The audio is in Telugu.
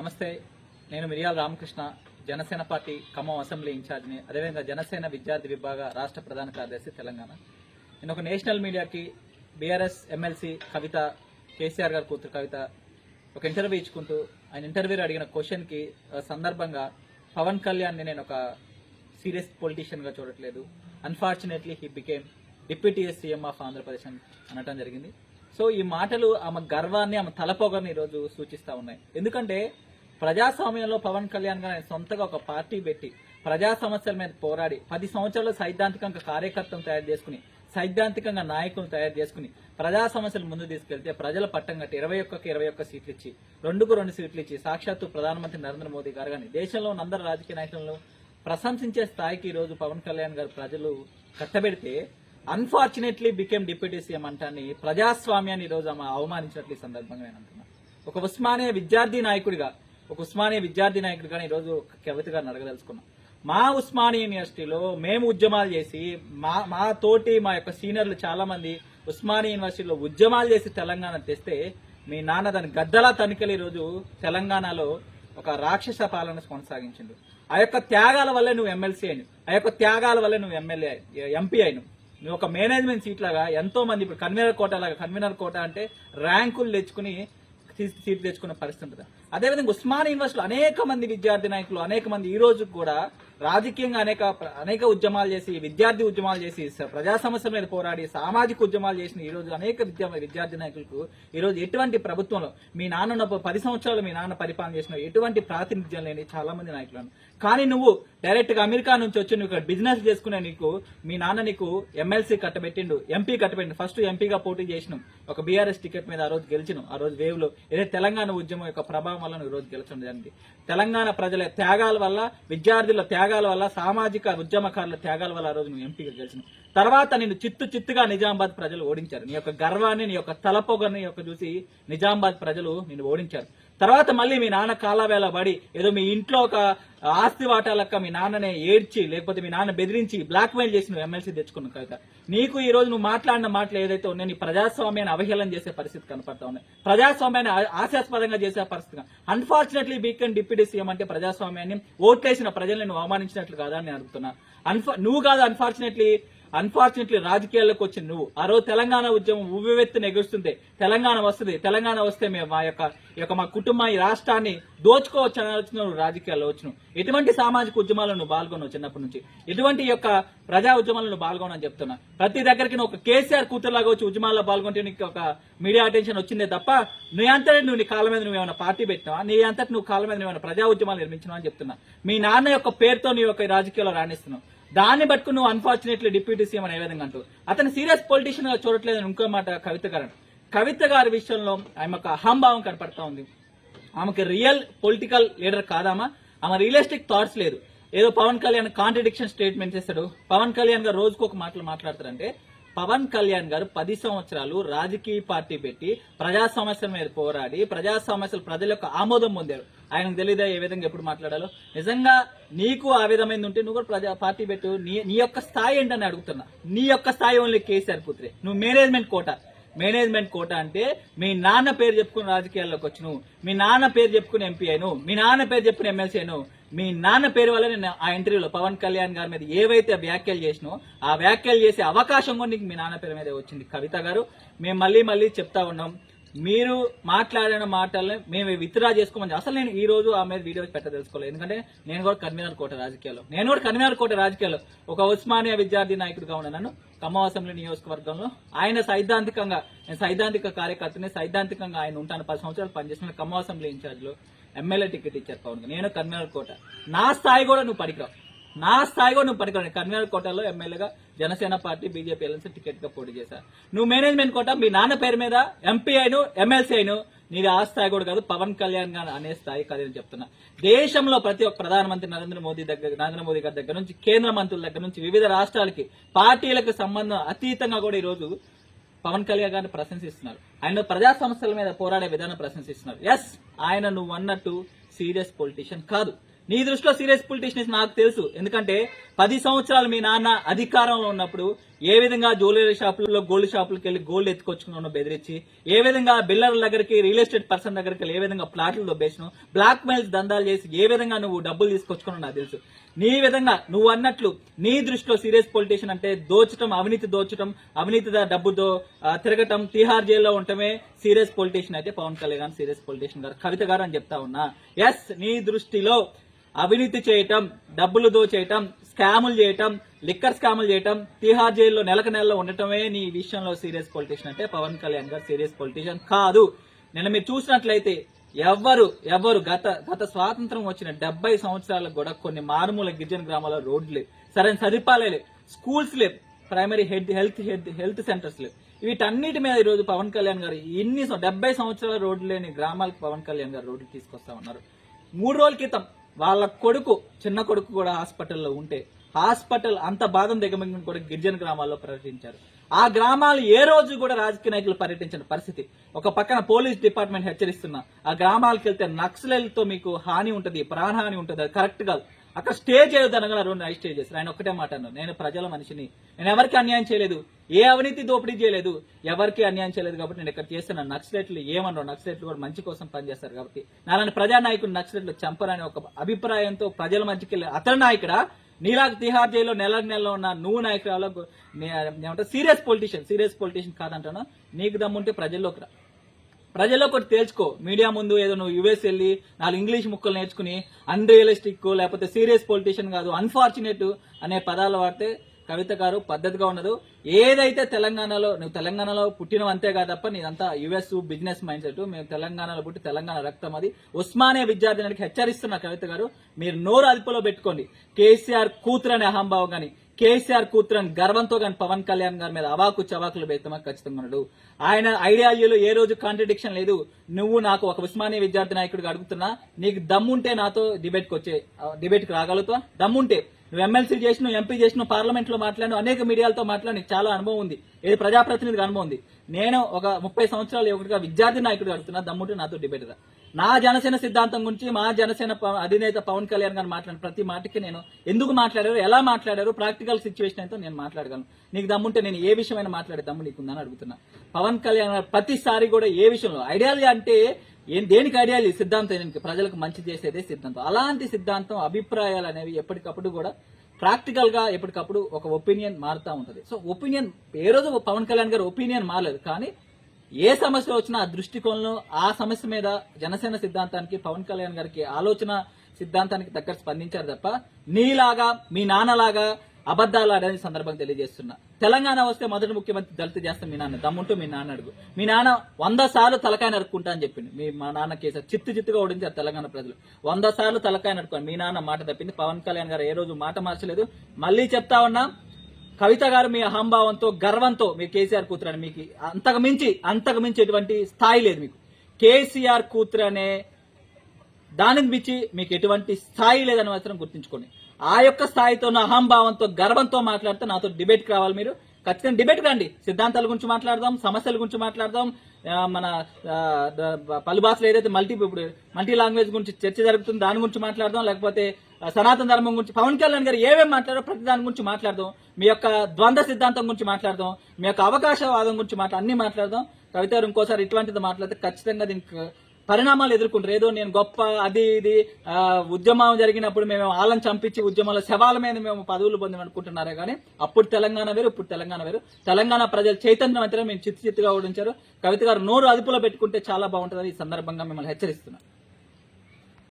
నమస్తే నేను మిరియాల రామకృష్ణ జనసేన పార్టీ ఖమ్మం అసెంబ్లీ ఇన్ఛార్జిని అదేవిధంగా జనసేన విద్యార్థి విభాగ రాష్ట్ర ప్రధాన కార్యదర్శి తెలంగాణ. నేను ఒక నేషనల్ మీడియాకి బీఆర్ఎస్ ఎమ్మెల్సీ కవిత కేసీఆర్ గారి కూతురు కవిత ఒక ఇంటర్వ్యూ ఇచ్చుకుంటూ ఆయన ఇంటర్వ్యూలో అడిగిన క్వశ్చన్కి సందర్భంగా పవన్ కళ్యాణ్ని నేను ఒక సీరియస్ పొలిటీషియన్గా చూడట్లేదు. Unfortunately he became deputy CM of Andhra Pradesh అనటం జరిగింది. సో ఈ మాటలు ఆమె గర్వాన్ని ఆమె తలపోగని ఈరోజు సూచిస్తూ ఉన్నాయి. ఎందుకంటే ప్రజాస్వామ్యంలో పవన్ కళ్యాణ్ గారు సొంతగా ఒక పార్టీ పెట్టి ప్రజా సమస్యల మీద పోరాడి పది సంవత్సరాలు సైద్ధాంతికంగా కార్యకర్తను తయారు చేసుకుని సైద్ధాంతికంగా నాయకులను తయారు చేసుకుని ప్రజా సమస్యలు ముందు తీసుకెళ్తే ప్రజల పట్టం కట్టి ఇరవై ఒక్కకి ఇరవై ఒక్క సీట్లు ఇచ్చి రెండుకు రెండు సీట్లు ఇచ్చి సాక్షాత్తు ప్రధానమంత్రి నరేంద్ర మోదీ గారు కానీ దేశంలో ఉన్న అందరు రాజకీయ నాయకులను ప్రశంసించే స్థాయికి ఈ రోజు పవన్ కళ్యాణ్ గారు ప్రజలు కట్టబెడితే అన్ఫార్చునేట్లీ బికెమ్ డిప్యూటీ సీఎం అంటాన్ని ప్రజాస్వామ్యాన్ని ఈ రోజు ఆమె అవమానించినట్లు ఈ సందర్భంగా నేను అంటున్నాను ఒక ఉస్మానియా విద్యార్థి నాయకుడిగా ఒక ఉస్మానియా విద్యార్థి నాయకుడిగా ఈ రోజు కవిత గారిని అడగదలుచుకున్నాం. మా ఉస్మానియా యూనివర్సిటీలో మేము ఉద్యమాలు చేసి మా మా తోటి మా యొక్క సీనియర్లు చాలా మంది ఉస్మానియా యూనివర్సిటీలో ఉద్యమాలు చేసి తెలంగాణ తెస్తే మీ నాన్న దాని గద్దలా తనిఖీలు ఈరోజు తెలంగాణలో ఒక రాక్షస పాలన కొనసాగించిండు. ఆ యొక్క త్యాగాల వల్లే నువ్వు ఎమ్మెల్సీ అయిన ఆ యొక్క త్యాగాల వల్లే నువ్వు ఎమ్మెల్యే ఎంపీ అయిన నువ్వు ఒక మేనేజ్మెంట్ సీట్ లాగా ఎంతో మంది ఇప్పుడు కన్వీనర్ కోట లాగా కన్వీనర్ కోట అంటే ర్యాంకులు తెచ్చుకుని సీట్ తెచ్చుకున్న పరిస్థితి ఉంటుంది. అదేవిధంగా ఉస్మానియా యూనివర్సిటీలో అనేక మంది విద్యార్థి నాయకులు అనేక మంది ఈ రోజు కూడా రాజకీయంగా అనేక అనేక ఉద్యమాలు చేసి విద్యార్థి ఉద్యమాలు చేసి ప్రజా సమస్యల మీద పోరాడి సామాజిక ఉద్యమాలు చేసిన ఈ రోజు అనేక విద్యా విద్యార్థి నాయకులకు ఈ రోజు ఎటువంటి ప్రభుత్వంలో మీ నాన్న ఉన్నప్పుడు పది సంవత్సరాలు మీ నాన్న పరిపాలన చేసిన ఎటువంటి ప్రాతినిధ్యం లేని చాలా మంది నాయకులు. కానీ నువ్వు డైరెక్ట్గా అమెరికా నుంచి వచ్చి నువ్వు ఇక్కడ బిజినెస్ చేసుకునే నీకు మీ నాన్న నీకు ఎమ్మెల్సీ కట్టబెట్టిండు ఎంపీ కట్టబెట్టిండు. ఫస్ట్ ఎంపీగా పోటీ చేసినాం. ఒక బీఆర్ఎస్ టికెట్ మీద ఆ రోజు గెలిచినాం. ఆ రోజు వేవ్లో ఏదైతే తెలంగాణ ఉద్యమం యొక్క ప్రభావం వల్ల నువ్వు ఈ రోజు గెలిచడం జరిగింది. తెలంగాణ ప్రజల త్యాగాల వల్ల విద్యార్థుల త్యాగ త్యాగాల వల్ల సామాజిక ఉద్యమకారుల త్యాగాల వల్ల ఆ రోజు నువ్వు ఎంపీగా గెలిచిన. తర్వాత నిన్ను చిత్తు చిత్తుగా నిజామాబాద్ ప్రజలు ఓడించారు. నీ యొక్క గర్వాన్ని నీ యొక్క తలపొగని యొక్క చూసి నిజామాబాద్ ప్రజలు నిన్ను ఓడించారు. తర్వాత మళ్ళీ మీ నాన్న కాలవేళ పడి ఏదో మీ ఇంట్లో ఒక ఆస్తి వాటాలక్క మీ నాన్ననే ఏడ్చి లేకపోతే మీ నాన్న బెదిరించి బ్లాక్ మెయిల్ చేసి నువ్వు ఎమ్మెల్సీ తెచ్చుకున్నావు కనుక నీకు ఈ రోజు నువ్వు మాట్లాడిన మాటలు ఏదైతే ఉన్నాయో నీ ప్రజాస్వామ్యాన్ని అవహేళన చేసే పరిస్థితి కనపడతా ఉన్నాయి ప్రజాస్వామ్యాన్ని ఆశాస్పదంగా చేసే పరిస్థితి అన్ఫార్చునేట్లీ బీకన్ డిప్యూటీ సీఎం అంటే ప్రజాస్వామ్యాన్ని ఓట్లేసిన ప్రజల్ని నువ్వు అవమానించినట్లు కాదని అని నేను అడుగుతున్నా. అన్ఫా నువ్వు కాదు అన్ఫార్చునేట్లీ అన్ఫార్చునేట్లీ రాజకీయాల్లోకి వచ్చిన నువ్వు. ఆ రోజు తెలంగాణ ఉద్యమం ఉవ్వెత్తున ఎగురుస్తుంది తెలంగాణ వస్తుంది తెలంగాణ వస్తే మేము మా యొక్క యొక్క మా కుటుంబం ఈ రాష్ట్రాన్ని దోచుకోవచ్చు అని నువ్వు రాజకీయాల్లో వచ్చిన ఎటువంటి సామాజిక ఉద్యమాలను నువ్వు పాల్గొన్నావు చిన్నప్పటి నుంచి. ఎటువంటి యొక్క ప్రజా ఉద్యమాలను పాల్గొనని చెప్తున్నా. ప్రతి దగ్గరికి నువ్వు ఒక కేసీఆర్ కూతురులాగా వచ్చి ఉద్యమాల్లో పాల్గొంటే నీకు ఒక మీడియా అటెన్షన్ వచ్చిందే తప్ప నీ అంతటి నువ్వు నీ కాళ్ళ మీద నువ్వు ఏమైనా పార్టీ పెట్టినావా? నీ అంతటి నువ్వు కాళ్ళ మీద నువ్వు ఏమైనా ప్రజా ఉద్యమాలు నిర్మించినావు అని చెప్తున్నా. మీ నాన్న యొక్క పేరుతో నీ యొక్క రాజకీయాల్లో రాణిస్తున్నావు. దాన్ని బట్టుకు నువ్వు అన్ఫార్చునేట్లీ డిప్యూటీ సీఎం అని ఏ విధంగా అంటూ అతను సీరియస్ పొలిటీషియన్గా చూడట్లేదని ఇంకో మాట కవిత గారు కవిత గారి విషయంలో ఆమె ఒక అహంభావం కనపడతా ఉంది. ఆమెకి రియల్ పొలిటికల్ లీడర్ కాదామా ఆమె రియలిస్టిక్ థాట్స్ లేదు. ఏదో పవన్ కళ్యాణ్ కాంట్రడిక్షన్ స్టేట్మెంట్ చేస్తాడు. పవన్ కళ్యాణ్ గారు రోజుకు ఒక మాటలు మాట్లాడతారంటే పవన్ కళ్యాణ్ గారు పది సంవత్సరాలు రాజకీయ పార్టీ పెట్టి ప్రజా సమస్యల మీద పోరాడి ప్రజా సమస్యలు ప్రజల యొక్క ఆమోదం పొందారు. ఆయనకు తెలీదా ఏ విధంగా ఎప్పుడు మాట్లాడాలో? నిజంగా నీకు ఆ విధమైంది ఉంటే నువ్వు కూడా ప్రజా పార్టీ పెట్టు. నీ నీ యొక్క స్థాయి ఏంటని అడుగుతున్నా. నీ యొక్క స్థాయి ఓన్లీ కేసీఆర్ పుత్రే. నువ్వు మేనేజ్మెంట్ కోట. మేనేజ్మెంట్ కోట అంటే మీ నాన్న పేరు చెప్పుకుని రాజకీయాల్లోకి వచ్చిను. మీ నాన్న పేరు చెప్పుకుని ఎంపీ అయిను మీ నాన్న పేరు చెప్పుకుని ఎమ్మెల్సీ అయిను మీ నాన్న పేరు వల్ల నేను ఆ ఇంటర్వ్యూలో పవన్ కళ్యాణ్ గారి మీద ఏవైతే వ్యాఖ్యలు చేసినో ఆ వ్యాఖ్యలు చేసే అవకాశం కూడా నీకు మీ నాన్న పేరు మీద వచ్చింది. కవిత గారు మేము మళ్ళీ మళ్ళీ చెప్తా ఉన్నాం. మీరు మాట్లాడిన మాటల్ని మేము విత్డ్రా చేసుకోమని అసలు నేను ఈ రోజు ఆ మీద వీడియో పెట్ట తెలుసుకోలేదు ఎందుకంటే నేను కూడా కన్వీనర్ కోట రాజకీయాల్లో. నేను కూడా కన్వీనర్ కోట రాజకీయాల్లో. ఒక ఉస్మానియా విద్యార్థి నాయకుడిగా ఉన్నాను ఖమ్మం అసెంబ్లీ నియోజకవర్గంలో ఆయన సైద్ధాంతికంగా నేను సైద్ధాంతిక కార్యకర్తని సైద్ధాంతికంగా ఆయన ఉంటాను. పది సంవత్సరాలు పనిచేసిన ఖమ్మం అసెంబ్లీ ఇన్ఛార్జ్లో. ఎమ్మెల్యే టికెట్ ఇచ్చారు పవన్ నేను కన్వీనర్ కోట. నా స్థాయి కూడా నువ్వు పనికిరావు. నా స్థాయి కూడా నువ్వు పనికిరావు. కన్వీనర్ కోటలో ఎమ్మెల్యేగా జనసేన పార్టీ బీజేపీ ఎల్ఎన్సీ టికెట్గా పోటీ చేశా. నువ్వు మేనేజ్మెంట్ కోట? మీ నాన్న పేరు మీద ఎంపీ అయిను ఎమ్మెల్సీ అయిను నీది ఆ స్థాయి కూడా కాదు పవన్ కళ్యాణ్ గారు అనే స్థాయి కాదు అని చెప్తున్నా. దేశంలో ప్రతి ఒక్క ప్రధానమంత్రి నరేంద్ర మోదీ దగ్గర నరేంద్ర మోదీ గారి దగ్గర నుంచి కేంద్ర మంత్రుల దగ్గర నుంచి వివిధ రాష్ట్రాలకి పార్టీలకు సంబంధం అతీతంగా కూడా ఈ రోజు పవన్ కళ్యాణ్ గారిని ప్రశంసిస్తున్నారు. ఆయన ప్రజా సమస్యల మీద పోరాడే విధానం ప్రశంసిస్తున్నారు. ఎస్ ఆయన నువ్వు అన్నట్టు సీరియస్ పొలిటీషియన్ కాదు. నీ దృష్టిలో సీరియస్ పొలిటీషియన్ నాకు తెలుసు. ఎందుకంటే పది సంవత్సరాలు మీ నాన్న అధికారంలో ఉన్నప్పుడు ఏ విధంగా జ్యువెలరీ షాపుల్లో గోల్డ్ షాపులకు వెళ్ళి గోల్డ్ ఎత్తుకొచ్చుకున్నాను బెదిరించి ఏ విధంగా బిల్లర్ల దగ్గరికి రియల్ ఎస్టేట్ పర్సన్ దగ్గరికి వెళ్ళి ఏ విధంగా ప్లాట్లు దొబ్బేసిన బ్లాక్ మెయిల్స్ దందాలు చేసి ఏ విధంగా నువ్వు డబ్బులు తీసుకొచ్చుకున్నావు నాకు తెలుసు. నీ విధంగా నువ్వు అన్నట్లు నీ దృష్టిలో సీరియస్ పొలిటీషియన్ అంటే దోచటం అవినీతి దోచటం అవినీతి డబ్బుతో తిరగటం తిహార్ జైల్లో ఉండటమే సీరియస్ పొలిటీషియన్ అయితే పవన్ కళ్యాణ్ సీరియస్ పొలిటీషియన్ గారు కవిత గారు అని చెప్తా ఉన్నా. ఎస్ నీ దృష్టిలో అవినీతి చేయటం డబ్బులు దోచేయటం స్కాములు చేయటం లిక్కర్ స్కాములు చేయటం తిహార్ జైల్లో నెలకు నెలలో ఉండటమే నీ విషయంలో సీరియస్ పొలిటీషియన్ అంటే పవన్ కళ్యాణ్ గారు సీరియస్ పొలిటీషియన్ కాదు. నిన్న మీరు చూసినట్లయితే ఎవ్వరు ఎవ్వరు గత గత స్వాతంత్రం వచ్చిన డెబ్బై సంవత్సరాలకు కూడా కొన్ని మారుమూల గిరిజన గ్రామాల రోడ్లు లేవు. సరైన సదుపాయాలు లేవు. స్కూల్స్ లేవు. Primary head health head health centres లేవు. వీటన్నిటి మీద ఈరోజు పవన్ కళ్యాణ్ గారు ఇన్ని డెబ్బై సంవత్సరాల రోడ్లు లేని గ్రామాలకు పవన్ కళ్యాణ్ గారు రోడ్లు తీసుకొస్తా ఉన్నారు. మూడు రోజుల క్రితం వాళ్ళ కొడుకు చిన్న కొడుకు కూడా హాస్పిటల్లో ఉంటే హాస్పిటల్ అంత బాధం దిగమింగిన కూడా గిరిజన గ్రామాల్లో పర్యటించారు. ఆ గ్రామాలు ఏ రోజు కూడా రాజకీయ నాయకులు పర్యటించిన పరిస్థితి. ఒక పక్కన పోలీస్ డిపార్ట్మెంట్ హెచ్చరిస్తున్నా ఆ గ్రామాలకు వెళ్తే నక్సలతో మీకు హాని ఉంటుంది ప్రాణహాని ఉంటుంది అది కరెక్ట్ కాదు. అక్కడ స్టే చేయొద్దు అనగా రెండు నైట్ స్టే చేశారు. ఆయన ఒక్కటే మాట అన్నారు నేను ప్రజల మనిషిని. నేను ఎవరికి అన్యాయం చేయలేదు. ఏ అవినీతి దోపిడీ చేయలేదు. ఎవరికి అన్యాయం చేయలేదు కాబట్టి నేను ఇక్కడ చేస్తున్న నక్సలెట్లు ఏమన్నారు నక్సలెట్లు కూడా మంచి కోసం పనిచేస్తారు కాబట్టి. నాలాంటి ప్రజానాయకుడు నక్సలెట్లు చంపరనే ఒక అభిప్రాయంతో ప్రజల మధ్యకి అతని నాయకుడా నీలాగ్ తిహార్ జైల్లో నెల నెలలో ఉన్న నువ్వు నాయకురాలో సీరియస్ పొలిటీషియన్. సీరియస్ పొలిటీషియన్ కాదంటాను. నీకు దమ్ముంటే ప్రజల్లోకి రా. ప్రజల్లో ఒకటి తేల్చుకో. మీడియా ముందు ఏదో నువ్వు యుఎస్ వెళ్ళి నాలుగు ఇంగ్లీష్ ముక్కలు నేర్చుకుని అన్రియలిస్టిక్ లేకపోతే సీరియస్ పొలిటీషియన్ కాదు అన్ఫార్చునేట్ అనే పదాలు వాడితే కవిత గారు పద్ధతిగా ఉండదు. ఏదైతే తెలంగాణలో నువ్వు తెలంగాణలో పుట్టినవి అంతే కాదప్ప నీదంతా యుఎస్ బిజినెస్ మైండ్ సెట్ మేము తెలంగాణలో పుట్టి తెలంగాణ రక్తం అది. ఉస్మానియా విద్యార్థినికి హెచ్చరిస్తున్న కవిత గారు మీరు నోరు అదుపులో పెట్టుకోండి. కేసీఆర్ కూతురు అనే అహంభావం గాని కేసీఆర్ కూతురని గర్వంతో కానీ పవన్ కళ్యాణ్ గారి మీద అవాకు చవాకులు బెత్తమా ఖచ్చితంగా ఉన్నాడు. ఆయన ఐడియాలజీలో ఏ రోజు కాంట్రడిక్షన్ లేదు. నువ్వు నాకు ఒక ఉస్మానియా విద్యార్థి నాయకుడిగా అడుగుతున్నా నీకు దమ్ముంటే నాతో డిబేట్కి వచ్చే డిబేట్కి రాగలుగుతా దమ్ముంటే. నువ్వు ఎమ్మెల్సీ చేసిన ఎంపీ చేసిన పార్లమెంట్లో మాట్లాడిన అనేక మీడియాలతో మాట్లాడి చాలా అనుభవం ఉంది. ఏది ప్రజాప్రతినిధిగా అనుభవం ఉంది. నేను ఒక ముప్పై సంవత్సరాలు ఒకటిగా విద్యార్థి నాయకుడు అడుగుతున్నా దమ్ముంటే నాతో డిబేట్ రా. నా జనసేన సిద్ధాంతం గురించి మా జనసేన ప- అధినేత పవన్ కళ్యాణ్ గారు మాట్లాడిన ప్రతి మాటకి నేను ఎందుకు మాట్లాడారు ఎలా మాట్లాడారు ప్రాక్టికల్ సిచ్యువేషన్ అయితే నేను మాట్లాడగలను. నీకు దమ్ముంటే నేను ఏ విషయమైనా మాట్లాడే దమ్ము నీకుందని అడుగుతున్నా. పవన్ కళ్యాణ్ గారు ప్రతిసారి కూడా ఏ విషయంలో ఐడియాలజీ అంటే ఏం దేనికి ఐడియాలజీ సిద్ధాంతం ప్రజలకు మంచి చేసేదే సిద్ధాంతం. అలాంటి సిద్ధాంతం అభిప్రాయాలు అనేవి ఎప్పటికప్పుడు కూడా ప్రాక్టికల్గా ఎప్పటికప్పుడు ఒక ఒపీనియన్ మారుతా ఉంటది. సో ఒపీనియన్ ఏ రోజు పవన్ కళ్యాణ్ గారు ఒపీనియన్ మారలేదు కానీ ఏ సమస్య వచ్చినా ఆ దృష్టికోణంలో ఆ సమస్య మీద జనసేన సిద్ధాంతానికి పవన్ కళ్యాణ్ గారికి ఆలోచన సిద్ధాంతానికి దగ్గర స్పందించారు తప్ప నీలాగా మీ నాన్నలాగా అబద్ధాలు ఆడని సందర్భం తెలియజేస్తున్నా. తెలంగాణ వస్తే మొదటి ముఖ్యమంత్రి దళిత చేస్తాం మీ నాన్న దమ్ముంటూ మీ నాన్న అడుగు. మీ నాన్న వంద సార్లు తలకాయ నరుక్కుంటా అని చెప్పింది మీ మా నాన్న కేసీఆర్ చిత్తు చిత్తుగా ఓడించారు తెలంగాణ ప్రజలు. వంద సార్లు తలకాయ నరుక్కోండి మీ నాన్న మాట తప్పింది పవన్ కళ్యాణ్ గారు ఏ రోజు మాట మార్చలేదు. మళ్ళీ చెప్తా ఉన్నా కవిత గారు మీ అహంభావంతో గర్వంతో మీ కేసీఆర్ కూతురు అని మీకు అంతకు మించి అంతకు మించి ఎటువంటి స్థాయి లేదు మీకు. కేసీఆర్ కూతురు అనే దానికి మించి మీకు ఎటువంటి స్థాయి లేదని మాత్రం గుర్తుంచుకోండి. ఆ యొక్క స్థాయితో అహంభావంతో గర్వంతో మాట్లాడితే నాతో డిబేట్కి రావాలి మీరు. ఖచ్చితంగా డిబేట్ రండి. సిద్ధాంతాల గురించి మాట్లాడదాం సమస్యల గురించి మాట్లాడదాం మన పలు భాషలు ఏదైతే మల్టీ ఇప్పుడు మల్టీ లాంగ్వేజ్ గురించి చర్చ జరుగుతుంది దాని గురించి మాట్లాడదాం లేకపోతే సనాతన ధర్మం గురించి పవన్ కళ్యాణ్ గారు ఏమేమి మాట్లాడారో ప్రతి దాని గురించి మాట్లాడదాం మీ యొక్క ద్వంద్వ సిద్ధాంతం గురించి మాట్లాడదాం మీ యొక్క అవకాశవాదం గురించి మాట్లా అన్ని మాట్లాడదాం. కవిత ఇంకోసారి ఇటువంటిది మాట్లాడితే ఖచ్చితంగా దీనికి పరిణామాలు ఎదుర్కొంటారు. ఏదో నేను గొప్ప అది ఇది ఉద్యమం జరిగినప్పుడు మేము వాళ్ళని చంపించి ఉద్యమాల శవాల మీద మేము పదవులు పొందాం అనుకుంటున్నారే కానీ అప్పుడు తెలంగాణ వేరు ఇప్పుడు తెలంగాణ వేరు. తెలంగాణ ప్రజలు చైతన్యవంతంగా మేము చిత్తు చిత్తుగా ఓడించారు. కవిత గారు నోరు అదుపులో పెట్టుకుంటే చాలా బాగుంటుందని ఈ సందర్భంగా మిమ్మల్ని హెచ్చరిస్తున్నాను.